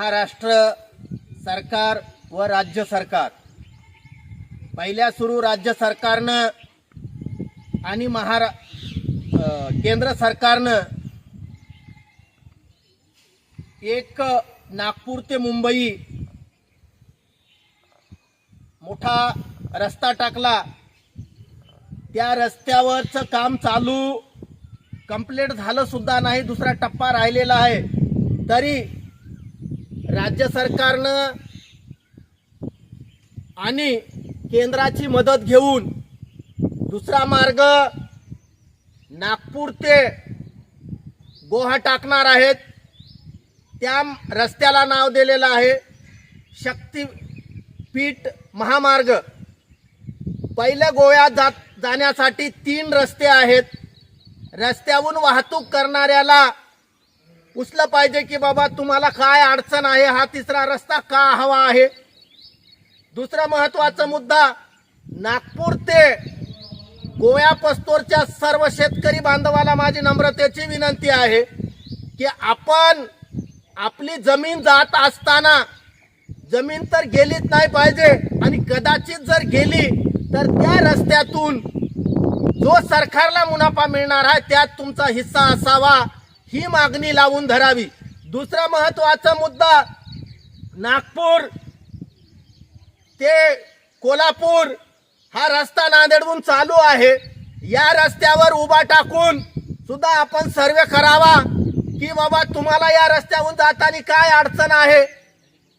महाराष्ट्र सरकार व राज्य सरकार. पहिल्या सुरू राज्य सरकारनं आणि महारा केंद्र सरकारनं एक नागपूर ते मुंबई मोठा रस्ता टाकला. त्या रस्त्यावरचं काम चालू. कंप्लीट झालं सुद्धा नाही दुसरा टप्पा राहिलेला आहे. तरी राज्य सरकारनं आणि केंद्राची मदत घेऊन दुसरा मार्ग नागपूर ते गोहा टाकणार आहेत. त्या रस्त्याला नाव दिलेलं आहे शक्तीपीठ महामार्ग. पहिल्या गोव्यात जात जाण्यासाठी तीन रस्ते आहेत. रस्त्याहून वाहतूक करणाऱ्याला पुसलं पाहिजे की बाबा तुम्हाला काय अडचण आहे? हा तिसरा रस्ता का हवा आहे? दुसरा महत्त्वाचा मुद्दा नागपूर ते गोव्या पस्तोरच्या सर्व शेतकरी बांधवाला माझी नम्रतेची विनंती आहे की आपण आपली जमीन जात असताना जमीन तर गेलीच नाही पाहिजे आणि कदाचित जर गेली तर त्या रस्त्यातून जो सरकारला मुनाफा मिळणार आहे त्यात तुमचा हिस्सा असावा. ही मागणी लावून धरावी. दुसरा महत्त्वाचा मुद्दा नागपूर ते कोल्हापूर हा रस्ता नांदेडहून चालू आहे. या रस्त्यावर उभा टाकून सुद्धा आपण सर्वे करावा की बाबा तुम्हाला या रस्त्याहून जाताना काय अडचण आहे?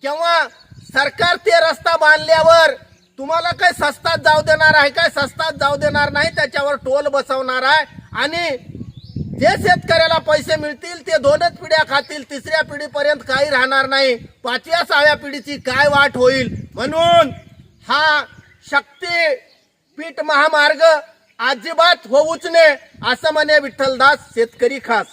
किंवा सरकार ते रस्ता बांधल्यावर तुम्हाला काय सस्तात जाऊ देणार आहे काय सस्तात जाऊ देणार नाही त्याच्यावर टोल बसवणार आहे आणि जे शेतकऱ्याला पैसे मिळतील ते दोनच पिढ्या खातील तिसऱ्या पिढीपर्यंत काही राहणार नाही. पाचव्या सहाव्या पिढीची काय वाट होईल? म्हणून हा शक्ती पीठ महामार्ग अजिबात होऊच नये असं म्हणे विठ्ठलदास शेतकरी खास.